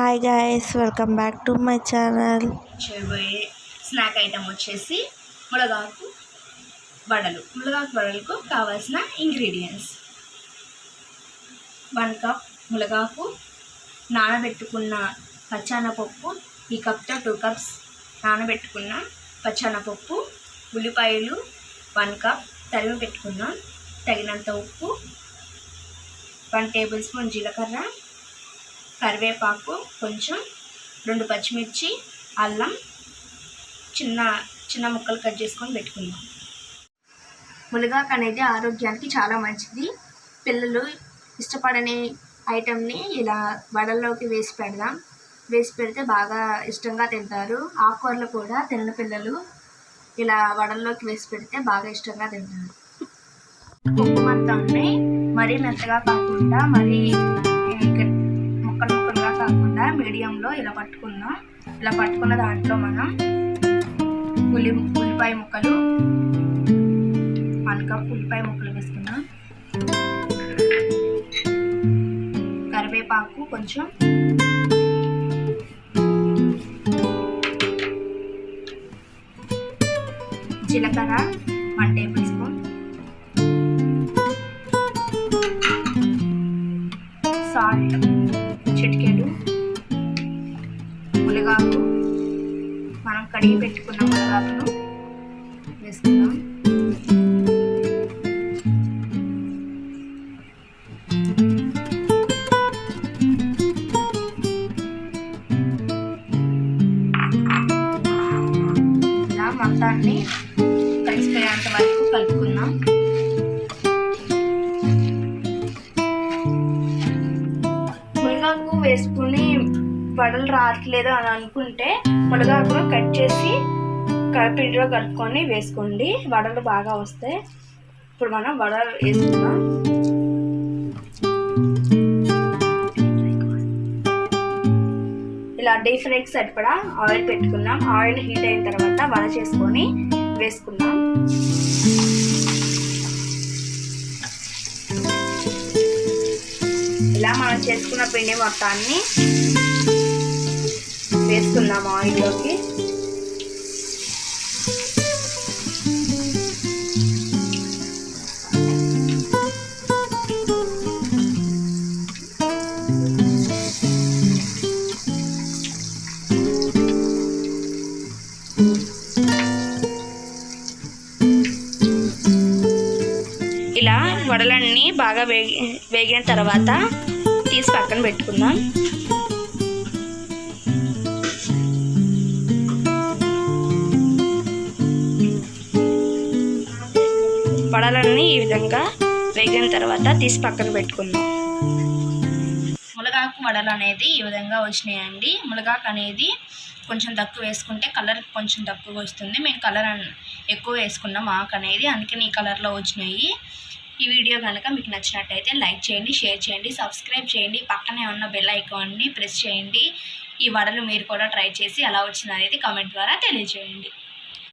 Hi guys welcome back to my channel చేయబోయే snack item వచ్చేసి మునగాకు వడలు. మునగాకు వడలకు కావాల్సిన ఇంగ్రీడియంట్స్ వన్ కప్ మునగాకు నానబెట్టుకున్న పచ్చానపప్పు ఈ కప్తో టూ కప్స్ నానబెట్టుకున్న పచ్చానపప్పు ఉల్లిపాయలు వన్ కప్ తరిగి పెట్టుకున్న. తగినంత ఉప్పు వన్ టేబుల్ స్పూన్ జీలకర్ర కరివేపాకు కొంచెం రెండు పచ్చిమిర్చి అల్లం చిన్న చిన్న ముక్కలు కట్ చేసుకొని పెట్టుకుందాం. మునగాకు అనేది ఆరోగ్యానికి చాలా మంచిది. పిల్లలు ఇష్టపడని ఐటెంని ఇలా వడల్లోకి వేసి పెడదాం. వేసి పెడితే బాగా ఇష్టంగా తింటారు. ఆకుకూరలు కూడా తిన్న పిల్లలు ఇలా వడల్లోకి వేసి పెడితే బాగా ఇష్టంగా తింటారు. ఉప్పు మొత్తం మరీ మెత్తగా కాకుండా మరీ మీడియంలో ఇలా పట్టుకుందాం. ఇలా పట్టుకున్న దాంట్లో మనం ఉల్లి ఉల్లిపాయ ముక్కలు వన్ కప్ ఉల్లిపాయ ముక్కలు వేసుకుందాం. కరివేపాకు కొంచెం. జీలకర్ర వన్ టేబుల్ స్పూన్. సాల్ట్ చిటికెడు. మనం కడిగి పెట్టుకున్న మునగాకును వేసుకుందాం. ఇలా మొత్తాన్ని కలిసిపోయేంత వరకు కలుపుకుందాం. వడలు రావట్లేదు అని అనుకుంటే మునగాకును కట్ చేసి పిండిలో కలుపుకొని వేసుకోండి. వడలు బాగా వస్తాయి ఇప్పుడు మనం వడలు వేసుకుందాం. ఇలా డీప్ ఫ్రైకి సరిపడా ఆయిల్ పెట్టుకుందాం. ఆయిల్ హీట్ అయిన తర్వాత వడ చేసుకొని వేసుకుందాం. ఇలా మనం చేసుకున్న పిండి మొత్తాన్ని వేసుకుందాం ఆయిల్లోకి. ఇలా వడలన్నీ బాగా వేగి వేగిన తర్వాత తీసి పక్కన పెట్టుకుందాం. వడలన్నీ ఈ విధంగా వేగిన తర్వాత తీసి పక్కన పెట్టుకుందాం. మునగాకు వడలు అనేది ఈ విధంగా వచ్చినాయండి. మునగాకు అనేది కొంచెం తక్కువ వేసుకుంటే కలర్ కొంచెం తక్కువగా వస్తుంది. మేము కలర్ ఎక్కువ వేసుకున్నాం ఆకు అనేది. అందుకని ఈ కలర్లో వచ్చినాయి. ఈ వీడియో కనుక మీకు నచ్చినట్టయితే లైక్ చేయండి షేర్ చేయండి సబ్స్క్రైబ్ చేయండి. పక్కనే ఉన్న బెల్ ఐకాన్ని ప్రెస్ చేయండి. ఈ వడలు మీరు కూడా ట్రై చేసి ఎలా వచ్చిందనేది కామెంట్ ద్వారా తెలియజేయండి.